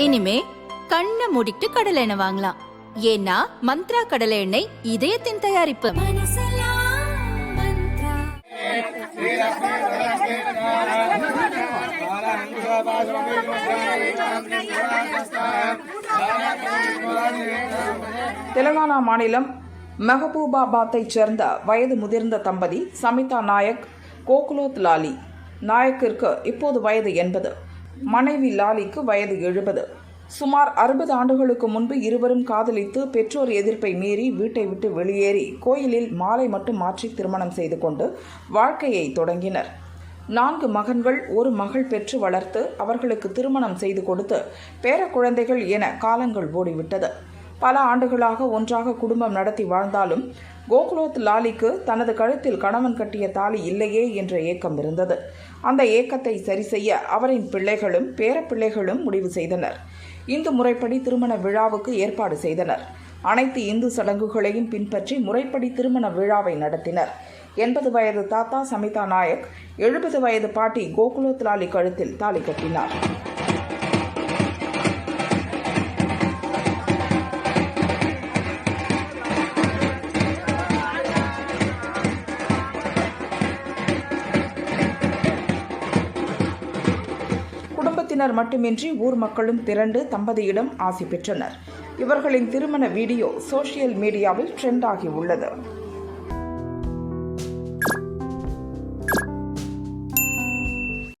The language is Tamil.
இனிமே கண்ணை மூடிட்டு கடலை எண்ணெய் வாங்கலாம். ஏன்னா மந்த்ரா கடலை எண்ணெய் இதயத்தின் தயாரிப்பு. தெலங்கானா மாநிலம் மெஹபூபாபாத்தைச் சேர்ந்த வயது முதிர்ந்த தம்பதி சமிதா நாயக் கோகுலோத் லாலி. நாயக்கிற்கு இப்போது வயது எண்பது. மனைவி லாலிக்கு வயது எழுபது. சுமார் அறுபது ஆண்டுகளுக்கு முன்பு இருவரும் காதலித்து பெற்றோர் எதிர்ப்பை மீறி வீட்டை விட்டு வெளியேறி கோயிலில் மாலை மட்டும் மாற்றி திருமணம் செய்து கொண்டு வாழ்க்கையை தொடங்கினர். நான்கு மகன்கள் ஒரு மகள் பெற்று வளர்த்து அவர்களுக்கு திருமணம் செய்து கொடுத்து பேர குழந்தைகள் என காலங்கள் ஓடிவிட்டது. பல ஆண்டுகளாக ஒன்றாக குடும்பம் நடத்தி வாழ்ந்தாலும் கோகுலோத் லாலிக்கு தனது கழுத்தில் கணவன் கட்டிய தாலி இல்லையே என்ற ஏக்கம் இருந்தது. அந்த ஏக்கத்தை சரி செய்ய அவரின் பிள்ளைகளும் பேரப்பிள்ளைகளும் முடிவு செய்தனர். இந்து முறைப்படி திருமண விழாவுக்கு ஏற்பாடு செய்தனர். அனைத்து இந்து சடங்குகளையும் பின்பற்றி முறைப்படி திருமண விழாவை நடத்தினர். எண்பது வயது தாத்தா சமிதா நாயக் எழுபது வயது பாட்டி கோகுலோத் லாலி கழுத்தில் தாலி கட்டினார். குடும்பத்தினர் மட்டுமின்றி ஊர் மக்களும் திரண்டு தம்பதியிடம் ஆசி பெற்றனர். இவர்களின் திருமண வீடியோ சோசியல் மீடியாவில் ட்ரெண்ட் ஆகி உள்ளது.